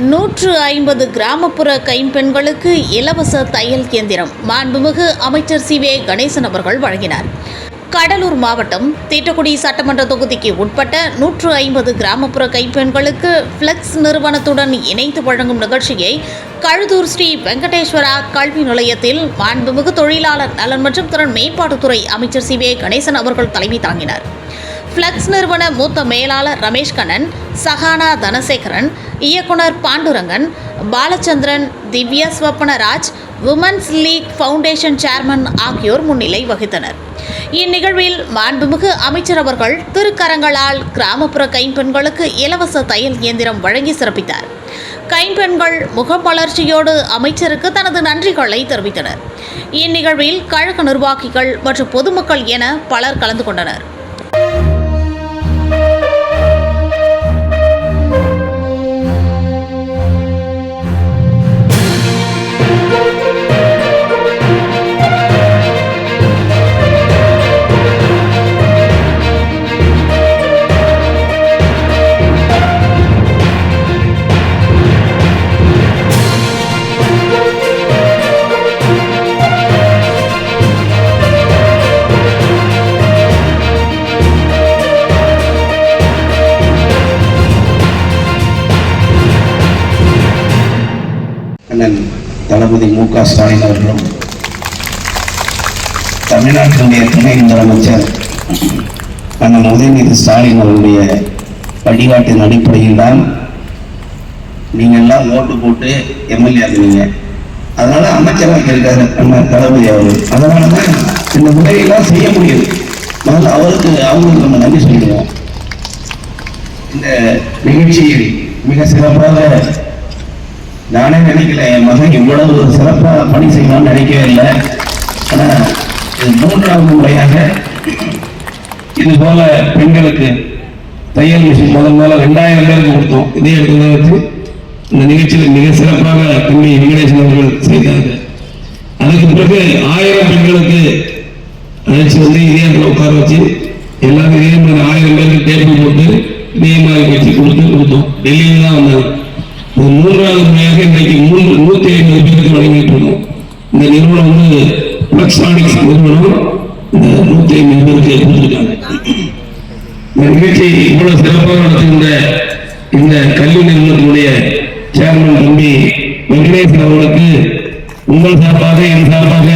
நூற்று ஐம்பது கிராமப்புற கைம்பெண்களுக்கு இலவச தையல் இயந்திரம் மாண்புமிகு அமைச்சர் சி வே கணேசன் அவர்கள் வழங்கினார். கடலூர் மாவட்டம் தீட்டக்குடி சட்டமன்ற தொகுதிக்கு உட்பட்ட நூற்று ஐம்பது கிராமப்புற கைப்பெண்களுக்கு ஃப்ளெக்ஸ் நிறுவனத்துடன் இணைந்து வழங்கும் நிகழ்ச்சியை கழுதூர் ஸ்ரீ வெங்கடேஸ்வரா கல்வி நிலையத்தில் மாண்புமிகு தொழிலாளர் நலன் மற்றும் திறன் மேம்பாட்டுத்துறை அமைச்சர் சி வே கணேசன் அவர்கள் தலைமை தாங்கினார். ஃப்ளக்ஸ் நிறுவன மூத்த மேலாளர் ரமேஷ் கண்ணன் சஹானா தனசேகரன் இயக்குனர் Pandurangan Balachandran Divya Swapnaraj women's league foundation chairman ஆகியோர் முன்னிலை வகித்தனர். இந்நிகழ்வில் மாண்புமிகு அமைச்சர் அவர்கள் திருக்கரங்களால் கிராமப்புற கைம்பெண்களுக்கு இலவச தையல் இயந்திரம் வழங்கி சிறப்பித்தார். கைம்பெண்கள் முகமலர்ச்சியோடு அமைச்சருக்கு தனது நன்றிகளை தெரிவித்தனர். இந்நிகழ்வில் கழக நிர்வாகிகள் மற்றும் பொதுமக்கள் என பலர் கலந்து கொண்டனர். அண்ணன் தளபதி மு க ஸ்டாலின் அவர்களும் தமிழ்நாட்டினுடைய துணை முதலமைச்சர் அண்ணன் உதயநிதி ஸ்டாலின் அவருடைய வழிகாட்டின் அடிப்படையில் தான் நீங்க எல்லாம் ஓட்டு போட்டு எம்எல்ஏ ஆகுனீங்க அதனால அமைச்சராக இருக்காரு அண்ணன் தளபதி அவர்கள். அதனால தான் இந்த முறையெல்லாம் செய்ய முடியுது. முதல்ல அவருக்கு அவங்களுக்கு நம்ம நன்றி சொல்லிடுவோம். இந்த நிகழ்ச்சியில் மிக சிறப்பாக நானே நினைக்கல என் மகன் இவ்வளவு சிறப்பாக பணி செய்யலாம்னு நினைக்கவே இல்லை. ஆனால் இது மூன்றாவது முறையாக இது போல பெண்களுக்கு தையல் மிஷின் முதல் முதல்ல ரெண்டாயிரம் பேருக்கு கொடுத்தோம். இதே இடத்துல வச்சு இந்த நிகழ்ச்சியில் மிக சிறப்பாக தம்பி வெங்கடேசன் அவர்கள் செய்தார்கள். அதுக்கு பிறகு ஆயிரம் பெண்களுக்கு அழைச்சி வந்து இதே இடத்துல உட்கார வச்சு எல்லாரும் இதே மாதிரி ஆயிரம் பேருக்கு டேபிள் போட்டு இதே மாதிரி வச்சு கொடுத்து கொடுத்தோம். டெல்லியில் தான் வந்தாங்க மூன்றாவது முறையாக இன்றைக்கு மூன்று நூத்தி ஐம்பது பேருக்கு வழங்கிட்டு இருக்கோம் இந்த நிறுவனம் வந்து எலக்ட்ரானிக்ஸ் நிறுவனம். இந்த நூத்தி ஐம்பது பேருக்கு கொடுத்துருக்காங்க இந்த நிகழ்ச்சி இவ்வளவு சிறப்பாக நடத்துகின்ற இந்த கல்வி நிறுவனத்தினுடைய சேர்மன் தம்பி வெங்கடேசன் அவர்களுக்கு உங்கள் சார்பாக என் சார்பாக